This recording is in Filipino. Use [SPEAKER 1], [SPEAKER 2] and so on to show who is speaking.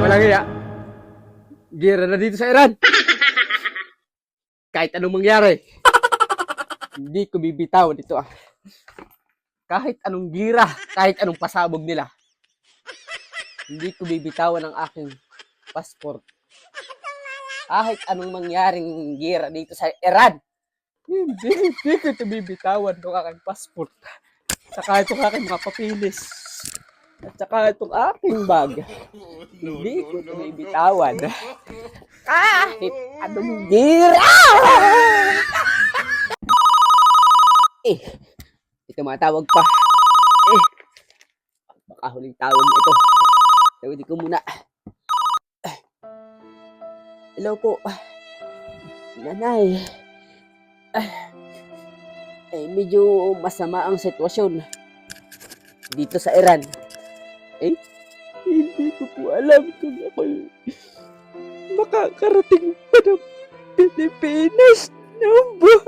[SPEAKER 1] Walang iya. Gira na dito sa Iran. Kahit anong mangyari. Hindi ko bibitaw dito ah. Kahit anong gira, kahit anong pasabog nila. Hindi ko bibitawan ang aking passport. Kahit anong mangyaring gira dito sa Iran hindi, hindi ko ito bibitawan itong aking passport. Saka itong aking mga papilis. At saka itong aking bag. Hindi ko ito bibitawan. Kahit anong gira! Eh, ito matawag pa. Eh, baka huling tawag ito. Tawagin ko muna. Eh, Hello po. Nanay. Eh, eh, medyo masama ang sitwasyon dito sa Iran. Eh, hindi ko po alam kung ako makakarating pa ng Pilipinas ng buhay.